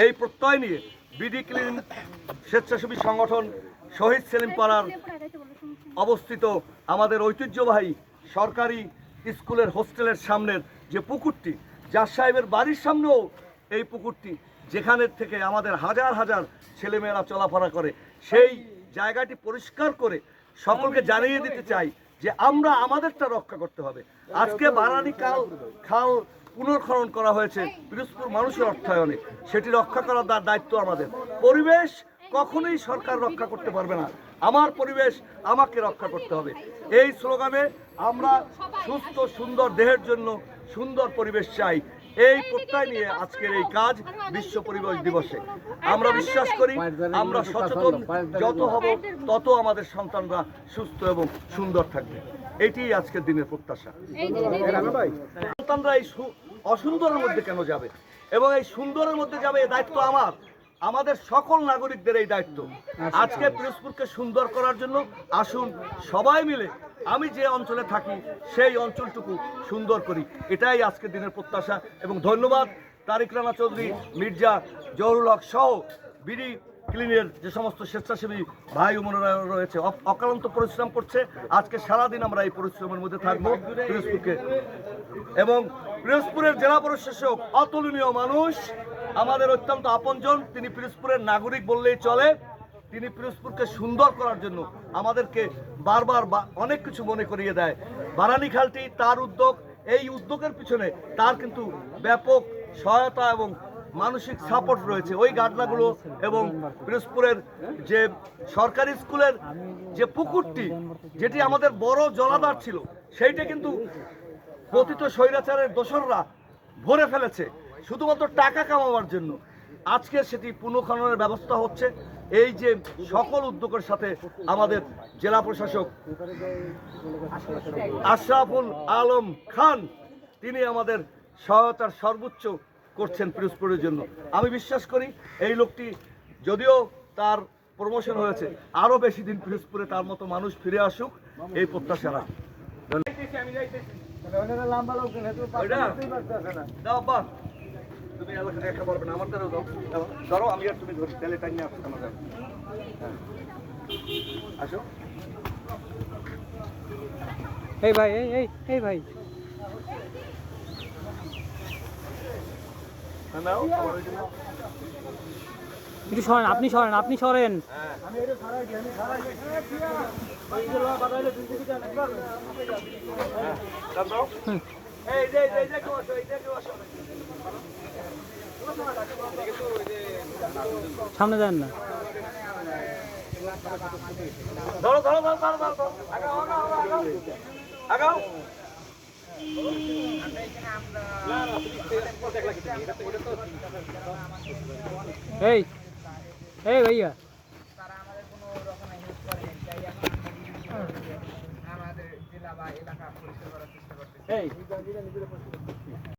এই প্রত্যয় নিয়ে বিডি ক্লিন স্বেচ্ছাসেবী সংগঠন শহীদ সেলিম পাড়ার অবস্থিত আমাদের ঐতিহ্যবাহী সরকারি স্কুলের হোস্টেলের সামনের যে পুকুরটি জাজ সাহেবের বাড়ির সামনেও এই পুকুরটি, যেখানের থেকে আমাদের হাজার হাজার ছেলেমেয়েরা চলাফেরা করে, সেই জায়গাটি পরিষ্কার করে সকলকে জানিয়ে দিতে চাই যে আমরা আমাদেরটা রক্ষা করতে হবে। আজকে বারানি কাল, খাল পুনর্খনন করা হয়েছে পিরোজপুর মানুষের অর্থায়নে। সেটি রক্ষা করার দায়িত্ব আমাদের। পরিবেশ কখনোই সরকার রক্ষা করতে পারবে না। আমার পরিবেশ আমাকে রক্ষা করতে হবে। এই স্লোগানে আমরা সুস্থ, সুন্দর দেহের জন্য সুন্দর পরিবেশ চাই। এই প্রত্যয় নিয়ে আজকের এই কাজ বিশ্ব পরিবেশ দিবসে। আমরা বিশ্বাস করি, আমরা সচেতন, যত হব তত আমাদের সন্তানরা সুস্থ এবং সুন্দর থাকবে। এটি আজকের দিনের প্রত্যাশা। সন্তানরা এই অসুন্দরের মধ্যে কেন যাবে? এবং এই সুন্দরের মধ্যে যাবে এই দায়িত্ব আমার। আমাদের সকল নাগরিকদের এই দায়িত্ব। আজকে পিরোজপুরকে সুন্দর করার জন্য আসুন সবাই মিলে আমি যে অঞ্চলে থাকি সেই অঞ্চলটুকু সুন্দর করি। এটাই আজকের দিনের প্রত্যাশা এবং ধন্যবাদ তারিক রানা চৌধুরী মির্জা জহুরুল হক সহ বিডি ক্লিনের যে সমস্ত স্বেচ্ছাসেবী ভাই বোনেরা রয়েছে অক্লান্ত পরিশ্রম করছে। আজকে সারাদিন আমরা এই পরিশ্রমের মধ্যে থাকব পিরোজপুরকে। এবং পিরোজপুরের জেলা প্রশাসক অতুলনীয় মানুষ আমাদের অত্যন্ত আপনজন, তিনি পিরোজপুরের নাগরিক বললেই চলে। তিনি পিরোজপুরকে সুন্দর করার জন্য আমাদেরকে বারবার অনেক কিছু মনে করিয়ে দেয়। বারানি খালটি তার উদ্যোগ, এই উদ্যোগের পিছনে তার কিন্তু ব্যাপক সহায়তা এবং মানসিক সাপোর্ট রয়েছে। ওই গাডলাগুলো এবং পিরোজপুরের যে সরকারি স্কুলের যে পুকুরটি, যেটি আমাদের বড় জলাধার ছিল, সেইটা কিন্তু পতিত স্বৈরাচারের দোসররা ভরে ফেলেছে। শুধুমাত্র টাকা কামাবার জন্য। আজকে সেটি পুনঃখননের ব্যবস্থা হচ্ছে। এই যে সকল উদ্যোগের সাথে আমাদের জেলা প্রশাসক আশরাফুল আলম খান তিনি আমাদের সহায়তার সর্বোচ্চ করছেন পিরোজপুরের জন্য। আমি বিশ্বাস করি এই লোকটি যদিও তার প্রমোশন হয়েছে আরও বেশি দিন পিরোজপুরে তার মতো মানুষ ফিরে আসুক এই প্রত্যাশা রাখি। একা পারবে না, আমার দ্বারাও দাও। ধরো, আমি আর তুমি ধরি। তাহলে টাইম নিয়ে আসো আমার দ্বারা। হ্যাঁ। আসো। এই ভাই এই এই এই ভাই হ্যাঁ। একটু সরেন আপনি সরেন আপনি সরেন দাও। এই যে, এই যে, কেউ আসো, এই যে, কেউ আসো। সামনে যান না ধরো, ধরো, ধরো, ধরো, ধরো, ধরো। আগাও, আগাও, আগাও, আগাও। আগাও। এই এই ভাইয়া আমাদের জেলা বা এলাকা পরিষ্কার করার চেষ্টা করতেছে